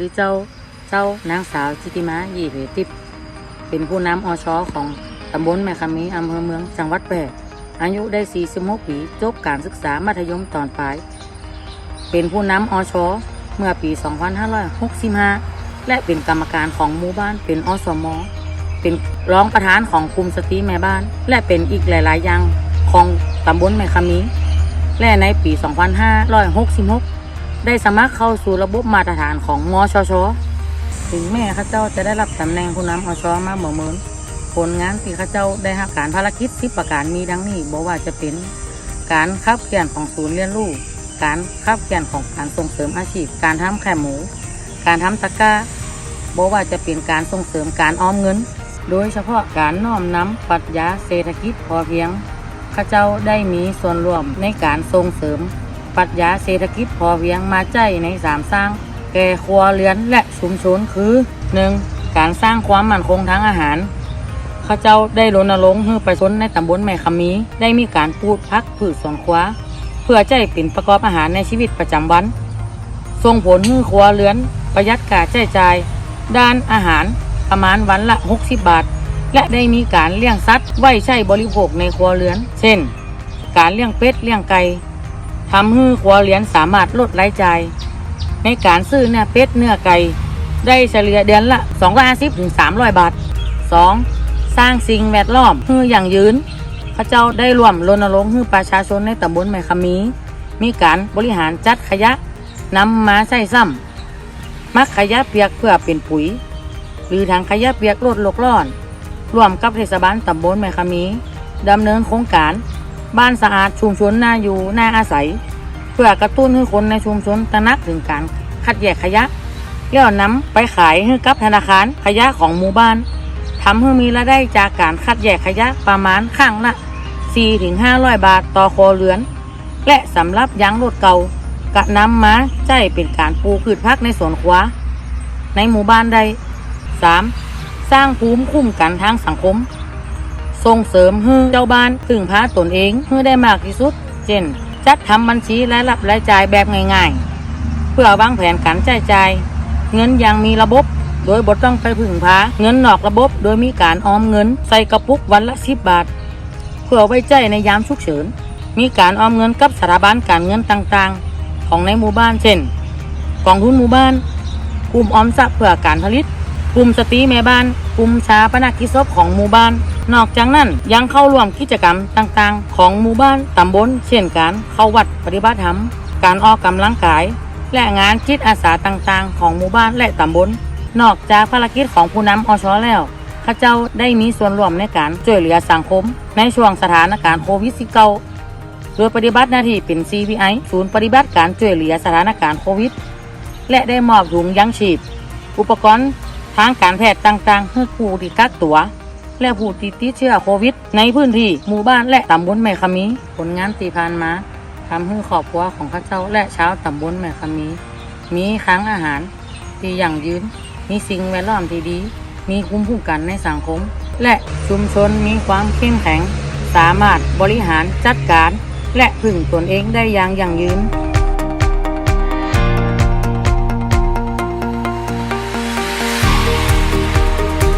ดีเจ้าเจ้านางสาวจิติมายี่เหติบเป็นผู้นำอชอของตำบลแม่คำมีอำเภอเมืองจังหวัดแปร่อายุได้ 46 ปีจบการศึกษามัธยมตอนปลาย เป็นผู้นำอชอเมื่อปี 2565 และเป็นกรรมการของหมู่บ้านเป็นอสมเป็นรองประธานของกลุ่มสตรีแม่บ้าน และเป็นอีกหลาย ๆ อย่างของตำบลแม่คำมีและในปี 2566 ได้สมัครเข้าสู่ระบบมาตรฐานของมชช ถึงแม่ข้าเจ้าจะได้รับตำแหน่งผู้นำอชมาเหมือนเมินผลงานที่ข้าเจ้าได้รับการภารกิจที่ประการมีดังนี้บอกว่าจะเป็นการขับเคลื่อนของศูนย์เรียนรู้ การขับเคลื่อนของการส่งเสริมอาชีพ การทำแคบหมู การทำตะกร้าบอกว่าจะเป็นการส่งเสริมการออมเงิน โดยเฉพาะการน้อมนำปรัชญาเศรษฐกิจพอเพียงข้าเจ้าได้มีส่วนร่วมในการส่งเสริม ปรัชญาเศรษฐกิจพอเพียงมาใจในสามสร้าง แก่ครัวเรือนและชุมชนคือ 1. การสร้างความมั่นคงทางอาหารข้าเจ้าได้รณรงค์ให้ประชาชนในตำบลแม่คำมีได้มีการปลูกพักพืชสวนครัวเพื่อให้เป็นประกอบอาหารในชีวิตประจำวันส่งผลให้ครัวเรือน ประหยัดการใช้จ่าย ด้านอาหารประมาณวันละ 60 บาท และได้มีการเลี้ยงสัตว์ไว้ใช้บริโภคในครัวเรือน เช่น การเลี้ยงเป็ดเลี้ยงไก่ ทำให้ครัวเรือนสามารถลดรายจ่ายในการซื้อเนื้อเป็ดเนื้อไก่ ได้เฉลี่ยเดือนละ250ถึง300 บาท 2. สร้างสิ่งแวดล้อมให้อย่างยืน พระเจ้าได้ร่วมรณรงค์ให้ประชาชนในตำบลแม่คำมี มีการบริหารจัดขยะนำมาใช้ซ้ำมักขยะเปียกเพื่อเป็นปุ๋ย หรือทางขยะเปียกลดโลกร้อน ร่วมกับเทศบาลตำบลแม่คำมีดำเนินโครงการ บ้านสะอาดชุมชนน่าอยู่น่าอาศัย เพื่อกระตุ้นให้คนในชุมชนตระหนักถึงการคัดแยกขยะแล้วนำไปขายให้กับธนาคารขยะของหมู่บ้านทำให้มีรายได้จากการคัดแยกขยะประมาณข้างละ 4-500 บาทต่อครัวเรือน และสำหรับยางรถเก่ากะนำมาใจเป็นการปลูกพืชพักในสวนขวาในหมู่บ้านใด 3. สร้างภูมิคุ้มกันทางสังคม ส่งเสริมให้เจ้าบ้านพึ่งพาตนเองให้ได้มากที่สุด เช่น จัดทำบัญชีรายรับรายจ่ายแบบง่ายๆ เพื่อวางแผนการจ่ายจ่าย เงินอย่างมีระบบ โดยบ่ต้องไปพึ่งพาเงินนอกระบบ โดยมีการออมเงิน ใส่กระปุกวันละ10บบาท เพื่อไว้ใจในยามฉุกเฉิน มีการออมเงินกับสถาบันการเงินต่างๆ ของในหมู่บ้านเช่นกองทุนหมู่บ้านกลุ่มออมทรัพย์เพื่อการผลิตกลุ่มสตรีแม่บ้านกลุ่มชาปนักกิจศพของหมู่บ้าน นอกจากนั้นยังเข้าร่วมกิจกรรมต่างๆ ของหมู่บ้านตำบล เช่นการเข้าวัดปฏิบัติธรรม การออกกำลังกาย และงานจิตอาสาต่างๆ ของหมู่บ้านและตำบล นอกจากภารกิจของผู้นำอชแล้วข้าเจ้าได้มีส่วนร่วมในการช่วยเหลือสังคม ในช่วงสถานการณ์โควิด -19 โดยปฏิบัติหน้าที่เป็น CVI ศูนย์ปฏิบัติการช่วยเหลือสถานการณ์โควิด และได้มอบถุงยังชีพ อุปกรณ์ทางการแพทย์ต่างๆให้ผู้ที่กักตัว และผู้ติดเชื้อโควิด ในพื้นที่หมู่บ้านและตำบลแม่คำมีผลงานตีผ่านมาทำให้ครอบครัวของข้าเจ้าและชาวตำบลแม่คำมีมีค้างอาหารที่ยั่งยืน มีสิ่งแวดล้อมที่ดี มีคุ้มคุ้กันในสังคม และชุมชนมีความเข้มแข็ง สามารถบริหารจัดการ และพึ่งตนเองได้อย่างยั่งยืน